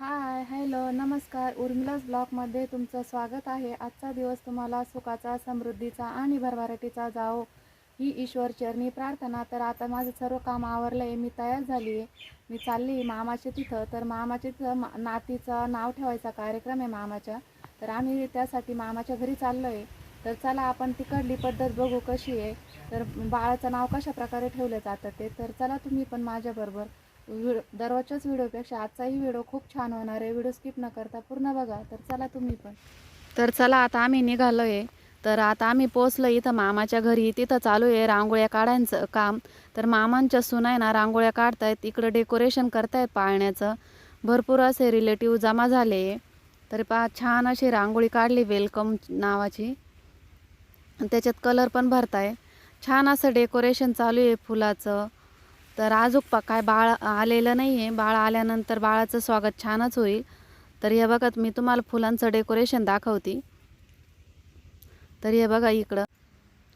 Hi hello नमस्कार. उर्मिलास ब्लॉगमध्ये तुमचं स्वागत आहे. आजचा दिवस तुम्हाला सुखाचा समृद्धीचा आणि भरभराटीचा जाओ ही ईश्वर चरणी प्रार्थना. तर आता माझं सर्व काम आवरलं आहे मी तयार झाली आहे. मी चालली आहे मामाच्या तिथं. तर मामाच्या तिथं मा नातीचं नाव ठेवायचा कार्यक्रम आहे मामाच्या. तर आम्ही त्यासाठी मामाच्या घरी चाललो आहे तर चला आपण तिकडली पद्धत बघू कशी आहे. तर बाळाचं नाव कशा प्रकारे ठेवलं जातं ते. तर चला तुम्ही पण माझ्याबरोबर व्हिडिओ दररोजच्याच व्हिडिओपेक्षा आजचाही व्हिडिओ खूप छान होणार आहे. व्हिडिओ स्किप न करता पूर्ण बघा. तर चला तुम्ही पण. तर चला आता आम्ही निघालो आहे तर आता आम्ही पोचलो इथं मामाच्या घरी. तिथं चालू आहे रांगोळ्या काढायचं काम. तर मामांच्या सुना ना रांगोळ्या काढतायत. इकडं डेकोरेशन करतायत पाळण्याचं. भरपूर असे रिलेटिव्ह जमा झाले. तर पा छान अशी रांगोळी काढली वेलकम नावाची. आणि त्याच्यात कलर पण भरताय. छान असं डेकोरेशन चालू आहे फुलाचं. तर अजून काय बाळ आलेलं नाही आहे बाळ आल्यानंतर बाळाचं स्वागत छानच होईल. तर हे बघा मी तुम्हाला फुलांचं डेकोरेशन दाखवते. तर हे बघा इकडं.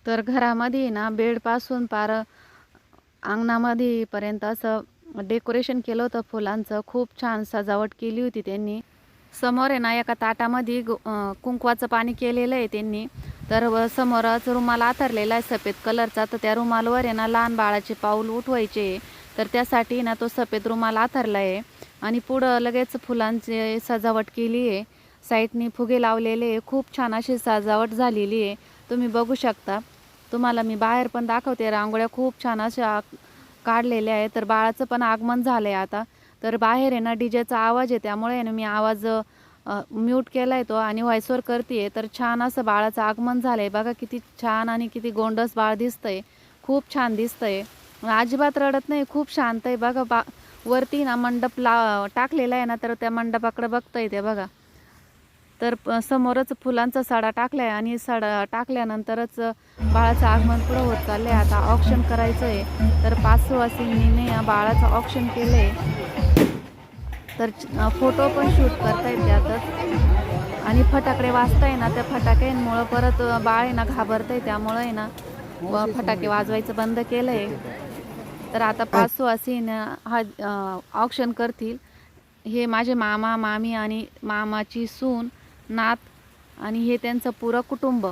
तर घरामध्ये ना बेडपासून पार अंगणामध्ये पर्यंत असं डेकोरेशन केलं होतं फुलांचं. खूप छान सजावट केली होती त्यांनी. समोर आहे ना एका ताटामध्ये कुंकवाचं पाणी केलेलं आहे त्यांनी. तर व समोरच रुमाल आथरलेला आहे सफेद कलरचा. तर त्या रुमालवर आहे ना लहान बाळाचे पाऊल उठवायचे. तर त्यासाठी ना तो सफेद रुमाल आथरला आहे आणि पुढं लगेच फुलांची सजावट केली आहे. साईडनी फुगे लावलेले आहे. खूप छान अशी सजावट झालेली आहे. तुम्ही बघू शकता. तुम्हाला मी बाहेर पण दाखवते. रांगोळ्या खूप छान अशा काढलेल्या आहे तर बाळाचं पण आगमन झालं आहे आता. तर बाहेर आहे ना डीजेचा आवाज आहे. त्यामुळे ना मी आवाज म्यूट केला आहे तो आणि व्हॉइसवर करते तर छान असं बाळाचं आगमन झालं आहे बघा किती छान आणि किती गोंडस बाळ दिसतंय. खूप छान दिसतंय. अजिबात रडत नाही खूप शांत आहे. बघा बा वरती ना मंडप ला टाकलेला आहे ना तर त्या मंडपाकडे बघता येते बघा. तर समोरच फुलांचा सडा आहे आणि सडा टाकल्यानंतरच बाळाचं आगमन पुढं होत चाललं आहे आता ऑप्शन करायचं आहे तर पाच सुवासिनीने या बाळाचं ऑप्शन आहे तर फोटो पण शूट करता येईल त्यातच. आणि फटाकडे वाजताय ना त्या फटाक्यांमुळं परत बाळ आहे ना घाबरतंय. त्यामुळं आहे ना व फटाके वाजवायचं बंद केलंय. तर आता पाच सुवासीन हा ऑप्शन करतील. हे माझे मामा मामी आणि मामाची सून नात आणि हे त्यांचं पुरं कुटुंब.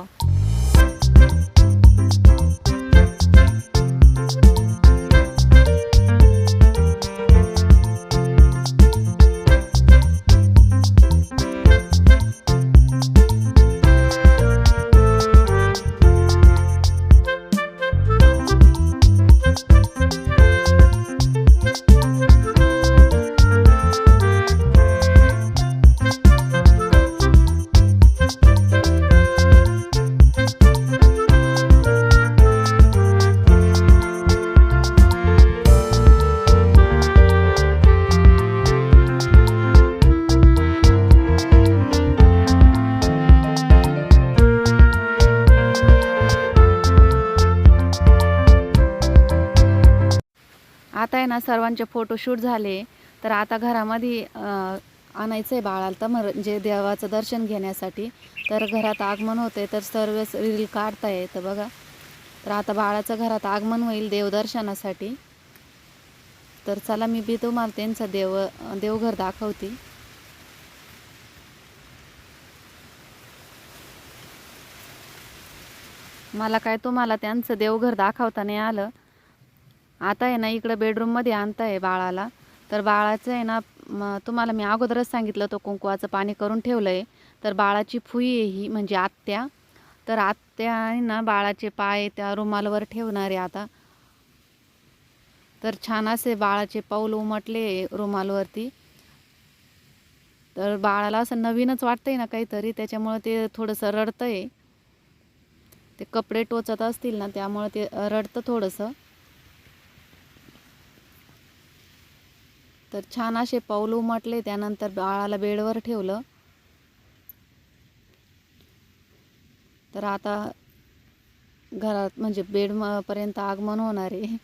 ना सर्वांचे फोटोशूट झाले. तर आता घरामध्ये आणायचं आहे बाळाला तर म्हणजे देवाचं दर्शन घेण्यासाठी. तर घरात आगमन होते तर सर्वच रील काढता येतं बघा. तर आता बाळाचं घरात आगमन होईल देवदर्शनासाठी. तर चला मी बी तुम्हाला त्यांचं देव देवघर दाखवते. मला काय तुम्हाला त्यांचं देवघर दाखवता नाही आलं. आता आहे ना इकडं बेडरूममध्ये आणताय बाळाला. तर बाळाचं आहे ना तुम्हाला मी अगोदरच सांगितलं तो कुंकवाचं पाणी करून ठेवलं आहे तर बाळाची फुई आहे ही म्हणजे आत्या. तर आत्या आहे ना बाळाचे पाय त्या रुमालवर ठेवणार आहे आता. तर छान असे बाळाचे पाऊल उमटले रुमालवरती तर बाळाला असं नवीनच वाटतंय ना काहीतरी त्याच्यामुळं ते थोडंसं रडतंय. ते कपडे टोचत असतील ना त्यामुळं ते रडतं थोडंसं. तर छान असे पाऊल उमटले त्यानंतर बाळाला बेडवर ठेवलं. तर आता घरात म्हणजे बेडपर्यंत आगमन होणार आहे.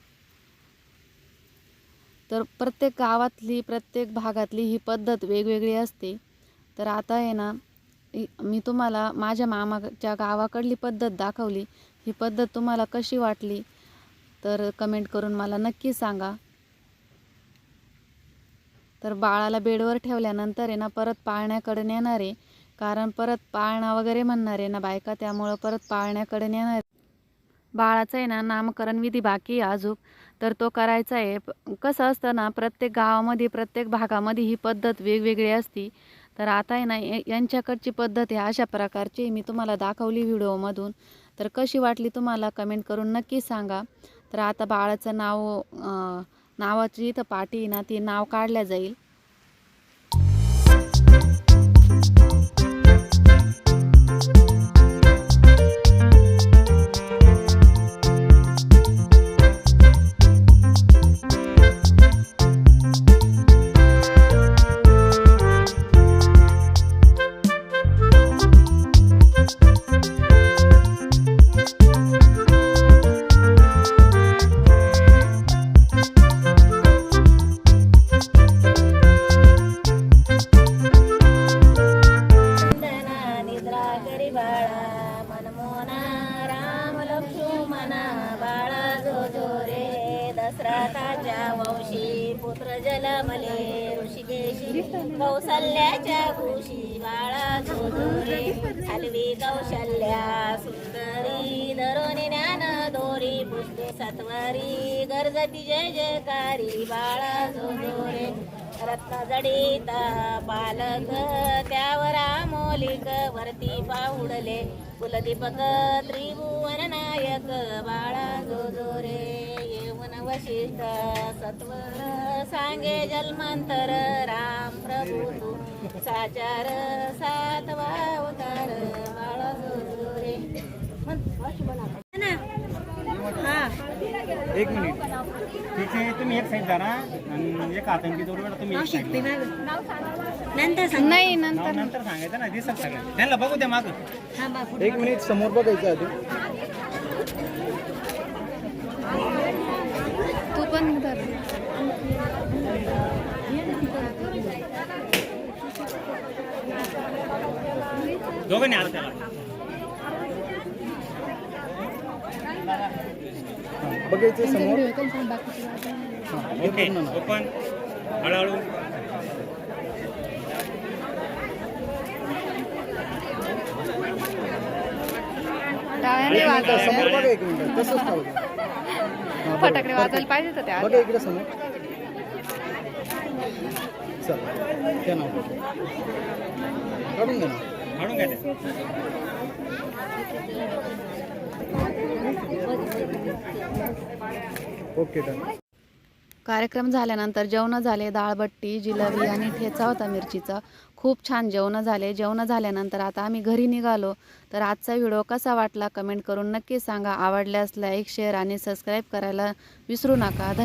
तर प्रत्येक गावातली प्रत्येक भागातली ही पद्धत वेगवेगळी असते. तर आता आहे ना मी तुम्हाला माझ्या मामाच्या गावाकडली पद्धत दाखवली. ही पद्धत तुम्हाला कशी वाटली? तर कमेंट करून मला नक्की सांगा. तर बाळाला बेडवर ठेवल्यानंतर आहे ना परत पाळण्याकडे नेणार आहे. कारण परत पाळणा वगैरे म्हणणार आहे ना बायका त्यामुळं परत पाळण्याकडे नेणार आहे. बाळाचं आहे ना नामकरण विधी बाकी आहे अजून. तर तो करायचा आहे. कसं असतं ना प्रत्येक गावामध्ये प्रत्येक भागामध्ये ही पद्धत वेगवेगळी असती. तर आता आहे ना यांच्याकडची पद्धत आहे अशा प्रकारची. मी तुम्हाला दाखवली व्हिडिओमधून. तर कशी वाटली तुम्हाला कमेंट करून नक्की सांगा. तर आता बाळाचं नाव नावाची इथं पाटी ना ती नाव काढल्या जाईल. दशरथाच्या वंशी पुत्र जलमले. ऋषिकेशी कौसल्याच्या खुशी बाळा जो हलवी कौशल्या सुंदरी धरोनी ज्ञान दोरी पुष्पे सत्वरी गर्जती जय जयकारी बाळा धोरे रत्न जडिता बालक त्यावर आमोलिक वरती पाहुडले कुलदीपक त्रिभुवन नायक बाळा जोजोरे वशिष्ठ सत्वर सांगे जन्मांतर राम प्रभू तू. साचार सातवा अवतार हा एक मिनिट. तिथे तुम्ही एक साईड धरा आणि एक दोन वेळा तुम्ही एक side ला. नंतर सांग. नाही नंतर नंतर सांगायचं ना दिसत सगळं. त्यांना बघू द्या मागं. हा एक मिनिट समोर बघायचं आधी. धर दोघांनी आलं त्याला बघायचं समोर. Okay open. हळूहळू. टाळ्याने वाजव समोर बघा एक मिनिट. तसंच खाऊ. हा. फटाकडे वाजायला पाहिजे होते त्या बघा इकडे समोर. चल त्या नाव काढून घ्या ना. काढून घ्या ते. Okay done. कार्यक्रम झाल्यानंतर जेवणं झाले डाळबट्टी जिलेबी आणि ठेचा होता मिरचीचा. खूप छान जेवणं झाले. जेवणं झाल्यानंतर आता आम्ही घरी निघालो. तर आजचा व्हिडिओ कसा वाटला कमेंट करून नक्की सांगा. आवडल्यास लाईक शेअर आणि सबस्क्राईब करायला विसरू नका. धन्यवाद.